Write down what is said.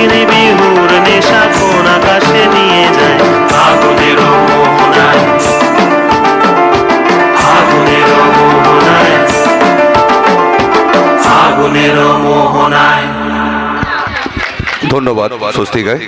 রঙ্গিনী বিহুর নেশা কোন আকাশে নিয়ে যায়? আগুনের মোহনায়। আগুনের মোহনায়। আগুনের মোহনায়। ধন্যবাদ স্বস্তিকায়